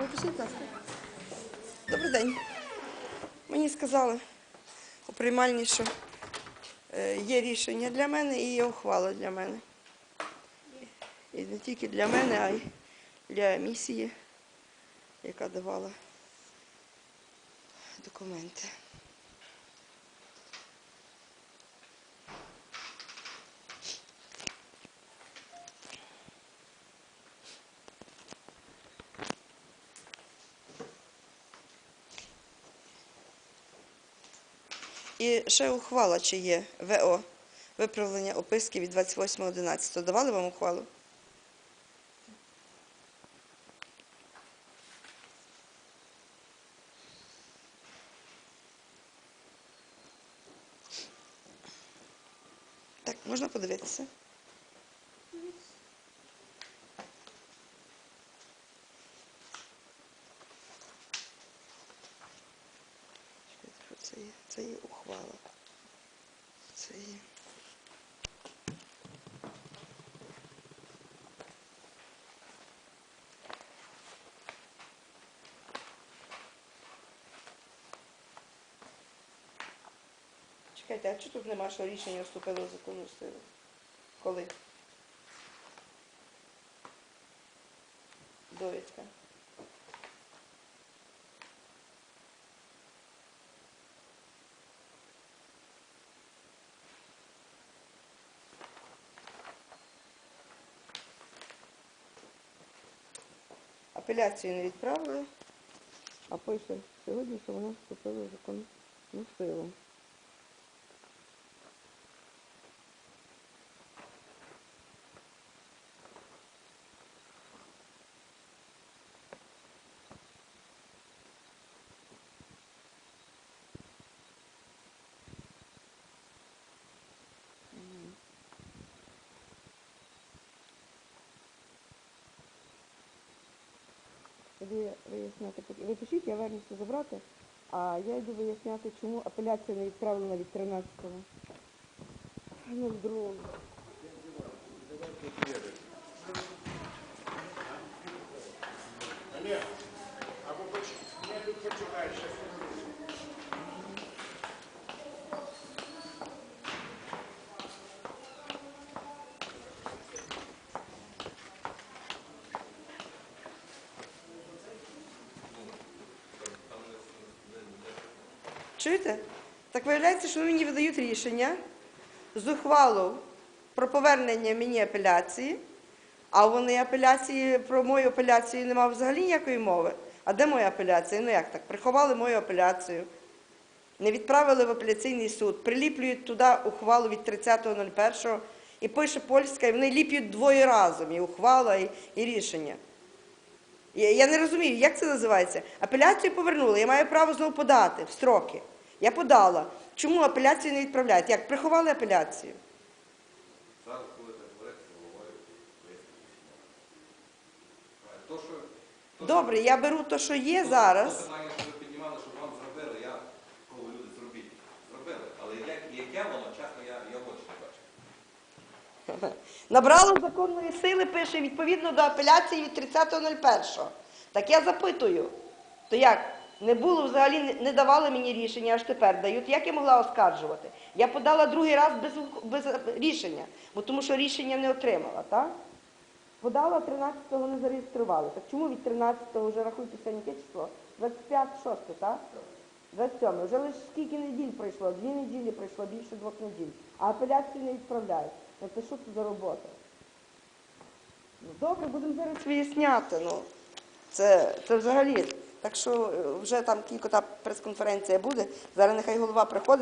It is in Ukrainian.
Будь ласка. Добрий день. Мені сказали у приймальні, що е, є рішення для мене і є ухвала для мене. І не тільки для мене, а й для місії, яка давала документи. І ще ухвала чи є ВО, виправлення описки від 28.11. Давали вам ухвалу? Так, можна подивитися? Це є, це є ухвала. Це є. Чекайте, а чого тут нема, що рішення вступило в законну силу? Коли? Довідка. Апеляцію не відправили, а пише сьогодні, що вона вступила в законну силу. собі виясняти. Ви пишіть, я вернуся забрати, а я йду виясняти, чому апеляція не відправлена від 13-го. 02-го. Ну, Чуєте? Так виявляється, що мені видають рішення з ухвалу про повернення мені апеляції, а вони апеляції про мою апеляцію немає взагалі ніякої мови. А де моя апеляція? Ну як так? Приховали мою апеляцію, не відправили в апеляційний суд, приліплюють туди ухвалу від 30.01 і пише польська, і вони ліплють двоє разом, і ухвала, і, і рішення. Я, не розумію, як це називається. Апеляцію повернули, я маю право знову подати в строки. Я подала. Чому апеляцію не відправляють? Як приховали апеляцію? Зараз говорити з головою. То, що... Добре, я беру те, що є зараз. Набрало законної сили, пише відповідно до апеляції від 30.01. Так я запитую, то як? Не було взагалі, не- давали мені рішення, аж тепер дають. Як я могла оскаржувати? Я подала другий раз без, без рішення, бо тому що рішення не отримала, так? Подала 13-го не зареєстрували. Так чому від 13-го вже рахуйте яке число? 25 6 так? 27 Вже лише скільки неділь пройшло? Дві неділі пройшло, більше двох неділь. А апеляцію не відправляють. Це що це за робота? Ну добре, будемо зараз виясняти. Ну, це, це взагалі. Так що е, вже там кілька прес-конференція буде. Зараз нехай голова приходить.